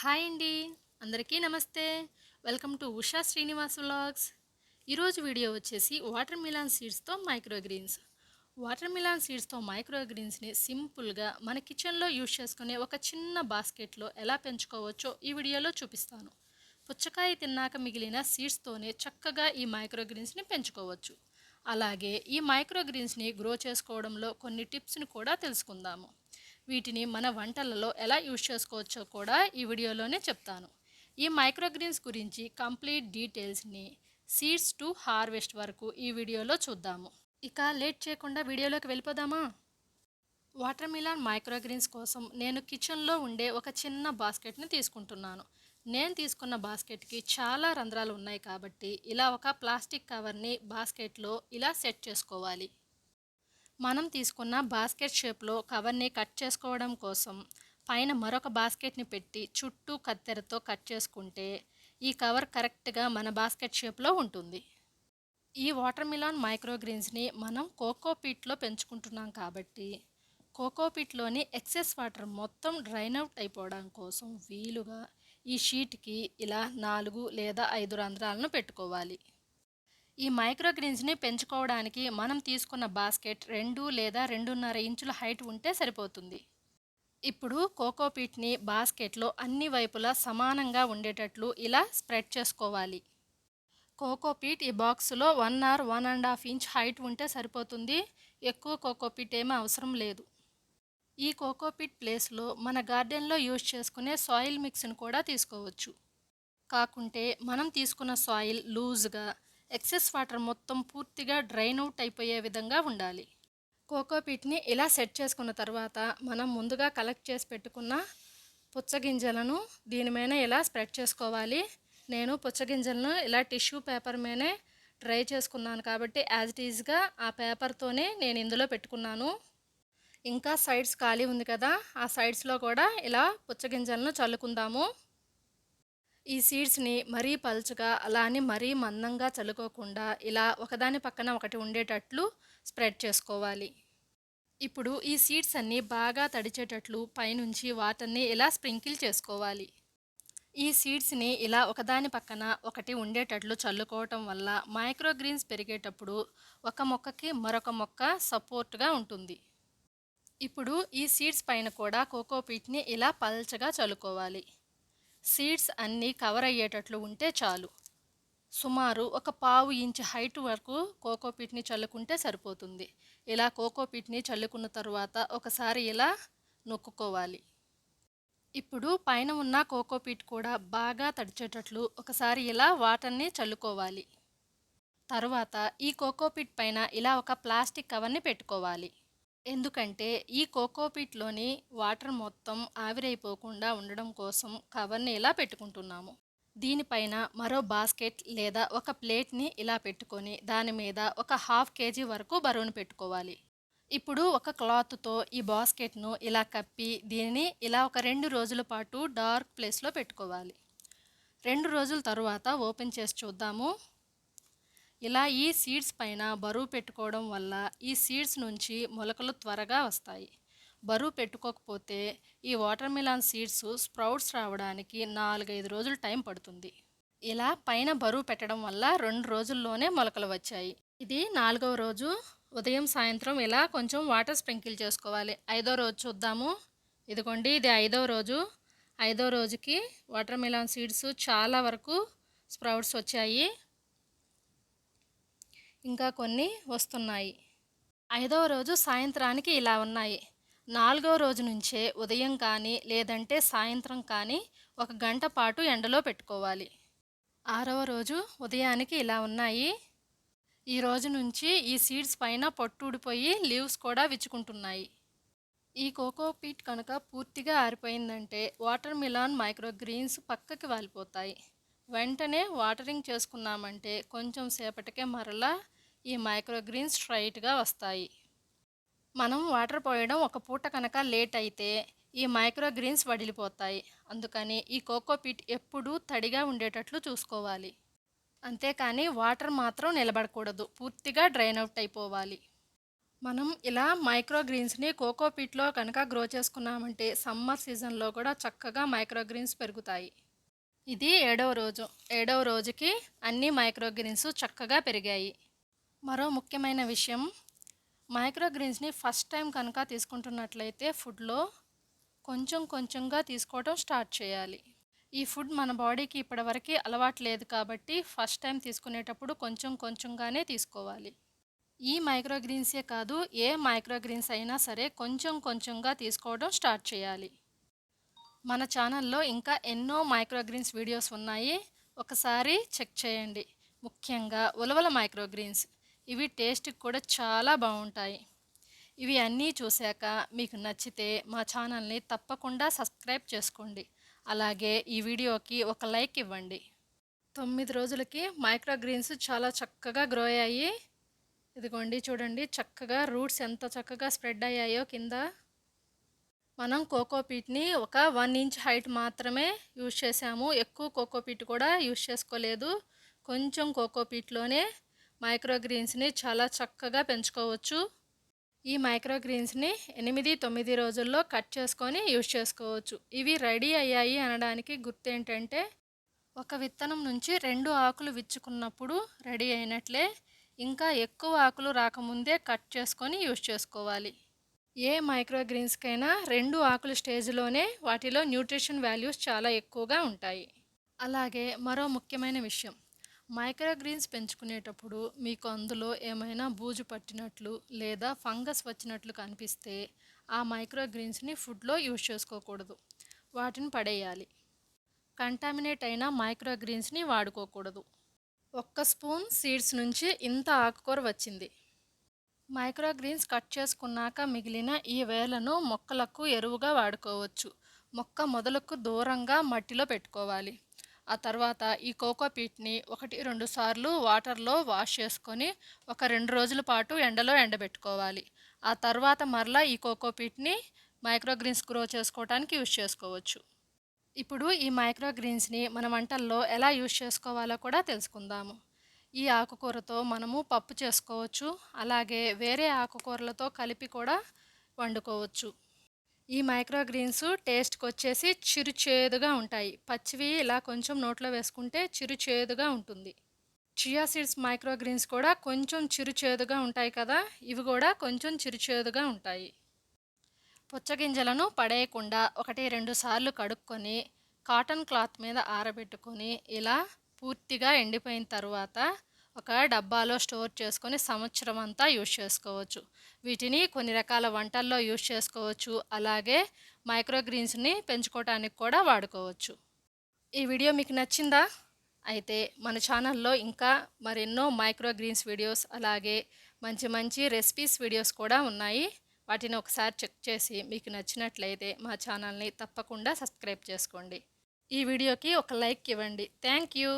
Hi అండి. అందరికీ నమస్తే. Welcome to Usha Srinivas vlogs. ఈరోజు వీడియో వచ్చేసి వాటర్ మిలాన్ సీడ్స్తో మైక్రోగ్రీన్స్ వాటర్ మిలాన్ సీడ్స్తో మైక్రోగ్రీన్స్ని సింపుల్గా మన కిచెన్లో యూజ్ చేసుకునే ఒక చిన్న బాస్కెట్లో ఎలా పెంచుకోవచ్చో ఈ వీడియోలో చూపిస్తాను. పుచ్చకాయ తిన్నాక మిగిలిన సీడ్స్తోనే చక్కగా ఈ మైక్రోగ్రీన్స్ని పెంచుకోవచ్చు. అలాగే ఈ మైక్రోగ్రీన్స్ని గ్రో చేసుకోవడంలో కొన్ని టిప్స్ని కూడా తెలుసుకుందాము. వీటిని మన వంటలలో ఎలా యూజ్ చేసుకోవచ్చో కూడా ఈ వీడియోలోనే చెప్తాను. ఈ మైక్రోగ్రీన్స్ గురించి కంప్లీట్ డీటెయిల్స్ని సీడ్స్ టు హార్వెస్ట్ వరకు ఈ వీడియోలో చూద్దాము. ఇక లేట్ చేయకుండా వీడియోలోకి వెళ్ళిపోదామా? వాటర్ మిలాన్ మైక్రోగ్రీన్స్ కోసం నేను కిచెన్లో ఉండే ఒక చిన్న బాస్కెట్ని తీసుకుంటున్నాను. నేను తీసుకున్న బాస్కెట్కి చాలా రంధ్రాలు ఉన్నాయి కాబట్టి ఇలా ఒక ప్లాస్టిక్ కవర్ని బాస్కెట్లో ఇలా సెట్ చేసుకోవాలి. మనం తీసుకున్న బాస్కెట్ షేప్లో కవర్ని కట్ చేసుకోవడం కోసం పైన మరొక బాస్కెట్ని పెట్టి చుట్టూ కత్తెరతో కట్ చేసుకుంటే ఈ కవర్ కరెక్ట్గా మన బాస్కెట్ షేప్లో ఉంటుంది. ఈ వాటర్ మిలాన్ మైక్రోగ్రీన్స్ని మనం కోకో పీట్లో పెంచుకుంటున్నాం కాబట్టి కోకో పీట్లోని ఎక్సెస్ వాటర్ మొత్తం డ్రైన్ అవుట్ అయిపోవడం కోసం వీలుగా ఈ షీట్కి ఇలా నాలుగు లేదా ఐదు రంధ్రాలను పెట్టుకోవాలి. ఈ మైక్రోగ్రీన్స్ని పెంచుకోవడానికి మనం తీసుకున్న బాస్కెట్ రెండు లేదా రెండున్నర ఇంచుల హైట్ ఉంటే సరిపోతుంది. ఇప్పుడు కోకోపీట్ని బాస్కెట్లో అన్ని వైపులా సమానంగా ఉండేటట్లు ఇలా స్ప్రెడ్ చేసుకోవాలి. కోకోపీట్ ఈ బాక్స్లో one or one and half inch height ఉంటే సరిపోతుంది. ఎక్కువ కోకోపీట్ ఏమీ అవసరం లేదు. ఈ కోకోపీట్ ప్లేస్లో మన గార్డెన్లో యూజ్ చేసుకునే సాయిల్ మిక్స్ని కూడా తీసుకోవచ్చు. కాకుంటే మనం తీసుకున్న సాయిల్ లూజ్గా ఎక్సెస్ వాటర్ మొత్తం పూర్తిగా డ్రైన్ అవుట్ అయిపోయే విధంగా ఉండాలి. కోకోపీట్ని ఇలా సెట్ చేసుకున్న తర్వాత మనం ముందుగా కలెక్ట్ చేసి పెట్టుకున్న పుచ్చగింజలను దీని మీద ఇలా స్ప్రెడ్ చేసుకోవాలి? నేను పుచ్చగింజలను ఇలా టిష్యూ పేపర్ మీదనే డ్రై చేసుకున్నాను కాబట్టి యాజ్ ఇట్ ఈజ్గా ఆ పేపర్తోనే నేను ఇందులో పెట్టుకున్నాను. ఇంకా సైడ్స్ ఖాళీ ఉంది కదా ఆ సైడ్స్లో కూడా ఇలా పుచ్చగింజలను చల్లుకుందాము. ఈ సీడ్స్ని మరీ పలుచగా అలా అని మరీ మందంగా చల్లుకోకుండా ఇలా ఒకదాని పక్కన ఒకటి ఉండేటట్లు స్ప్రెడ్ చేసుకోవాలి. ఇప్పుడు ఈ సీడ్స్ అన్నీ బాగా తడిచేటట్లు పైనుంచి వాటర్ని ఇలా స్ప్రింకిల్ చేసుకోవాలి. ఈ సీడ్స్ని ఇలా ఒకదాని పక్కన ఒకటి ఉండేటట్లు చల్లుకోవటం వల్ల మైక్రోగ్రీన్స్ పెరిగేటప్పుడు ఒక మొక్కకి మరొక మొక్క సపోర్ట్గా ఉంటుంది. ఇప్పుడు ఈ సీడ్స్ పైన కూడా కోకోపీట్ని ఇలా పల్చగా చల్లుకోవాలి. సీడ్స్ అన్నీ కవర్ అయ్యేటట్లు ఉంటే చాలు. సుమారు ఒక పావు ఇంచు హైట్ వరకు కోకోపీట్ని చల్లుకుంటే సరిపోతుంది. ఇలా కోకోపీట్ని చల్లుకున్న తర్వాత ఒకసారి ఇలా నొక్కుకోవాలి. ఇప్పుడు పైన ఉన్న కోకోపీట్ కూడా బాగా తడిచేటట్లు ఒకసారి ఇలా వాటర్ని చల్లుకోవాలి. తర్వాత ఈ కోకోపీట్ పైన ఇలా ఒక ప్లాస్టిక్ కవర్ని పెట్టుకోవాలి. ఎందుకంటే ఈ కోకోపీట్లోని వాటర్ మొత్తం ఆవిరైపోకుండా ఉండడం కోసం కవర్ని ఇలా పెట్టుకుంటున్నాము? దీనిపైన మరో బాస్కెట్ లేదా ఒక ప్లేట్ని ఇలా పెట్టుకొని దాని మీద ఒక హాఫ్ కేజీ వరకు బరువును పెట్టుకోవాలి. ఇప్పుడు ఒక క్లాత్తో ఈ బాస్కెట్ను ఇలా కప్పి దీనిని ఇలా ఒక రెండు రోజుల పాటు డార్క్ ప్లేస్లో పెట్టుకోవాలి. రెండు రోజుల తరువాత ఓపెన్ చేసి చూద్దాము. ఇలా ఈ సీడ్స్ పైన బరువు పెట్టుకోవడం వల్ల ఈ సీడ్స్ నుంచి మొలకలు త్వరగా వస్తాయి. బరువు పెట్టుకోకపోతే ఈ వాటర్ మిలాన్ సీడ్స్ స్ప్రౌట్స్ రావడానికి నాలుగైదు రోజులు టైం పడుతుంది. ఇలా పైన బరువు పెట్టడం వల్ల రెండు రోజుల్లోనే మొలకలు వచ్చాయి. ఇది నాలుగవ రోజు. ఉదయం సాయంత్రం ఇలా కొంచెం వాటర్ స్ప్రింకిల్ చేసుకోవాలి. ఐదో రోజు చూద్దాము. ఇదిగోండి ఇది ఐదవ రోజు. ఐదో రోజుకి వాటర్ మిలాన్ సీడ్స్ చాలా వరకు స్ప్రౌట్స్ వచ్చాయి. ఇంకా కొన్ని వస్తున్నాయి. ఐదవ రోజు సాయంత్రానికి ఇలా ఉన్నాయి. నాలుగవ రోజు నుంచే ఉదయం కానీ లేదంటే సాయంత్రం కానీ ఒక గంట పాటు ఎండలో పెట్టుకోవాలి. ఆరవ రోజు ఉదయానికి ఇలా ఉన్నాయి. ఈ రోజు నుంచి ఈ సీడ్స్ పైన పొట్టు ఊడిపోయి లీవ్స్ కూడా విచ్చుకుంటున్నాయి. ఈ కోకో పీట్ కనుక పూర్తిగా ఆరిపోయిందంటే వాటర్ మిలాన్ మైక్రోగ్రీన్స్ పక్కకి వాలిపోతాయి. వెంటనే వాటరింగ్ చేసుకున్నామంటే కొంచెం సేపటికే మరలా ఈ మైక్రోగ్రీన్స్ స్ట్రైట్గా వస్తాయి. మనం వాటర్ పోయడం ఒక పూట కనుక లేట్ అయితే ఈ మైక్రోగ్రీన్స్ వడిలిపోతాయి. అందుకని ఈ కోకోపిట్ ఎప్పుడూ తడిగా ఉండేటట్లు చూసుకోవాలి. అంతేకాని వాటర్ మాత్రం నిలబడకూడదు. పూర్తిగా డ్రైన్ అవుట్ అయిపోవాలి. మనం ఇలా మైక్రో గ్రీన్స్ని కోకోపీట్లో కనుక గ్రో చేసుకున్నామంటే సమ్మర్ సీజన్లో కూడా చక్కగా మైక్రో గ్రీన్స్ పెరుగుతాయి. ఇది ఏడవ రోజు. ఏడవ రోజుకి అన్ని మైక్రోగ్రీన్స్ చక్కగా పెరిగాయి. మరో ముఖ్యమైన విషయం మైక్రోగ్రీన్స్ని ఫస్ట్ టైం కనుక తీసుకుంటున్నట్లయితే ఫుడ్లో కొంచెం కొంచెంగా తీసుకోవడం స్టార్ట్ చేయాలి. ఈ ఫుడ్ మన బాడీకి ఇప్పటివరకు అలవాటు లేదు కాబట్టి ఫస్ట్ టైం తీసుకునేటప్పుడు కొంచెం కొంచెంగానే తీసుకోవాలి. ఈ మైక్రోగ్రీన్సే కాదు ఏ మైక్రోగ్రీన్స్ అయినా సరే కొంచెం కొంచెంగా తీసుకోవడం స్టార్ట్ చేయాలి. మన ఛానల్లో ఇంకా ఎన్నో మైక్రో గ్రీన్స్ వీడియోస్ ఉన్నాయి. ఒకసారి చెక్ చేయండి. ముఖ్యంగా ఉలవల మైక్రో గ్రీన్స్ ఇవి టేస్ట్కి కూడా చాలా బాగుంటాయి. ఇవి అన్నీ చూశాక మీకు నచ్చితే మా ఛానల్ని తప్పకుండా సబ్స్క్రైబ్ చేసుకోండి. అలాగే ఈ వీడియోకి ఒక లైక్ ఇవ్వండి. తొమ్మిది రోజులకి మైక్రో గ్రీన్స్ చాలా చక్కగా గ్రో అయ్యాయి. ఇదిగోండి చూడండి చక్కగా రూట్స్ ఎంత చక్కగా స్ప్రెడ్ అయ్యాయో కింద. మనం కోకోపీట్ని ఒక వన్ ఇంచ్ హైట్ మాత్రమే యూజ్ చేసాము ఎక్కువ కోకోపీట్ కూడా యూజ్ చేసుకోలేదు. కొంచెం కోకోపీట్లోనే మైక్రో గ్రీన్స్ని చాలా చక్కగా పెంచుకోవచ్చు. ఈ మైక్రో గ్రీన్స్ని ఎనిమిది తొమ్మిది రోజుల్లో కట్ చేసుకొని యూజ్ చేసుకోవచ్చు. ఇవి రెడీ అయ్యాయి అనడానికి గుర్తు ఏంటంటే ఒక విత్తనం నుంచి రెండు ఆకులు విచ్చుకున్నప్పుడు రెడీ అయినట్లే. ఇంకా ఎక్కువ ఆకులు రాకముందే కట్ చేసుకొని యూజ్ చేసుకోవాలి. ఏ మైక్రోగ్రీన్స్కైనా రెండు ఆకుల స్టేజ్లోనే వాటిలో న్యూట్రిషన్ వాల్యూస్ చాలా ఎక్కువగా ఉంటాయి. అలాగే మరో ముఖ్యమైన విషయం మైక్రోగ్రీన్స్ పెంచుకునేటప్పుడు మీకు అందులో ఏమైనా బూజు పట్టినట్లు లేదా ఫంగస్ వచ్చినట్లు కనిపిస్తే ఆ మైక్రోగ్రీన్స్ని ఫుడ్లో యూజ్ చేసుకోకూడదు వాటిని పడేయాలి. కంటామినేట్ అయిన మైక్రోగ్రీన్స్ని వాడుకోకూడదు. ఒక్క స్పూన్ సీడ్స్ నుంచి ఇంత ఆకుకూర వచ్చింది. మైక్రో గ్రీన్స్ కట్ చేసుకున్నాక మిగిలిన ఈ వేలను మొక్కలకు ఎరువుగా వాడుకోవచ్చు. మొక్క మొదలకు దూరంగా మట్టిలో పెట్టుకోవాలి. ఆ తర్వాత ఈ కోకో పీట్ని ఒకటి రెండు సార్లు వాటర్లో వాష్ చేసుకొని ఒక రెండు రోజుల పాటు ఎండలో ఎండబెట్టుకోవాలి. ఆ తర్వాత మరలా ఈ కోకో పీట్ని మైక్రోగ్రీన్స్ గ్రో చేసుకోవడానికి యూజ్ చేసుకోవచ్చు. ఇప్పుడు ఈ మైక్రోగ్రీన్స్ని మన వంటల్లో ఎలా యూజ్ చేసుకోవాలో కూడా తెలుసుకుందాము. ఈ ఆకుకూరతో మనము పప్పు చేసుకోవచ్చు. అలాగే వేరే ఆకుకూరలతో కలిపి కూడా వండుకోవచ్చు. ఈ మైక్రోగ్రీన్స్ టేస్ట్కి వచ్చేసి చిరుచేదుగా ఉంటాయి. పచ్చివి ఇలా కొంచెం నోట్లో వేసుకుంటే చిరుచేదుగా ఉంటుంది. చియా సీడ్స్ మైక్రో గ్రీన్స్ కూడా కొంచెం చిరుచేదుగా ఉంటాయి కదా ఇవి కూడా కొంచెం చిరుచేదుగా ఉంటాయి. పుచ్చగింజలను పడేయకుండా ఒకటి రెండు సార్లు కడుక్కొని కాటన్ క్లాత్ మీద ఆరబెట్టుకొని ఇలా పూర్తిగా ఎండిపోయిన తర్వాత ఒక డబ్బాలో స్టోర్ చేసుకొని సంవత్సరం అంతా యూజ్ చేసుకోవచ్చు. వీటిని కొన్ని రకాల వంటల్లో యూజ్ చేసుకోవచ్చు. అలాగే మైక్రోగ్రీన్స్ని పెంచుకోవడానికి కూడా వాడుకోవచ్చు. ఈ వీడియో మీకు నచ్చిందా? అయితే మన ఛానల్లో ఇంకా మరెన్నో మైక్రోగ్రీన్స్ వీడియోస్ అలాగే మంచి మంచి రెసిపీస్ వీడియోస్ కూడా ఉన్నాయి. వాటిని ఒకసారి చెక్ చేసి మీకు నచ్చినట్లయితే మా ఛానల్ని తప్పకుండా సబ్స్క్రైబ్ చేసుకోండి. ఈ వీడియోకి ఒక లైక్ ఇవ్వండి. Thank you.